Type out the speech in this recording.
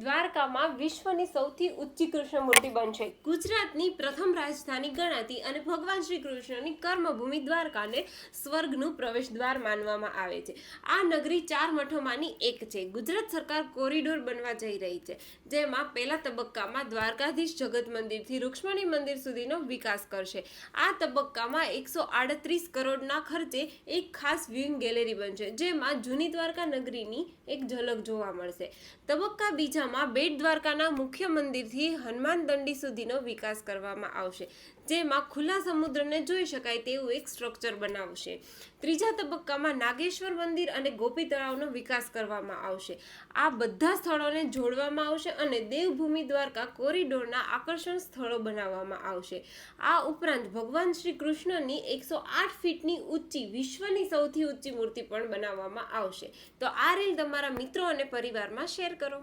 દ્વારકામાં વિશ્વની સૌથી ઊંચી કૃષ્ણ મૂર્તિ બનશે ગુજરાતની પ્રથમ રાજધાની ગણાતી અને ભગવાન શ્રી કૃષ્ણની કર્મભૂમિ દ્વારકાને સ્વર્ગનું પ્રવેશ દ્વાર માનવામાં આવે છે. આ નગરી ચાર મઠોમાંની એક છે. ગુજરાત સરકાર કોરિડોર બનવા જઈ રહી છે, જેમાં પહેલા તબક્કામાં દ્વારકાધીશ જગત મંદિરથી રૂક્ષ્મણી મંદિર સુધીનો વિકાસ કરશે. આ તબક્કામાં એકસો આડત્રીસ કરોડના ખર્ચે એક ખાસ વ્યુઇંગ ગેલેરી બનશે, જેમાં જૂની દ્વારકા નગરીની એક ઝલક જોવા મળશે. તબક્કા બીજામાં બેટ દ્વારકાના મુખ્ય મંદિરથી હનુમાન દંડી સુધીનો વિકાસ કરવામાં આવશે, જેમાં ખુલ્લા સમુદ્રને જોઈ શકાય તેવું એક સ્ટ્રક્ચર બનાવશે. ત્રીજા તબક્કામાં નાગેશ્વર મંદિર અને ગોપી તળાવનો વિકાસ કરવામાં આવશે. આ બધા સ્થળોને જોડવામાં આવશે અને દેવભૂમિ દ્વારકા કોરિડોરના આકર્ષણ સ્થળો બનાવવામાં આવશે. આ ઉપરાંત ભગવાન શ્રી કૃષ્ણની એકસો આઠ ફીટની ઊંચી, વિશ્વની સૌથી ઊંચી મૂર્તિ પણ બનાવવામાં આવશે. તો આ રીલ તમારા મિત્રો અને પરિવારમાં શેર કરો.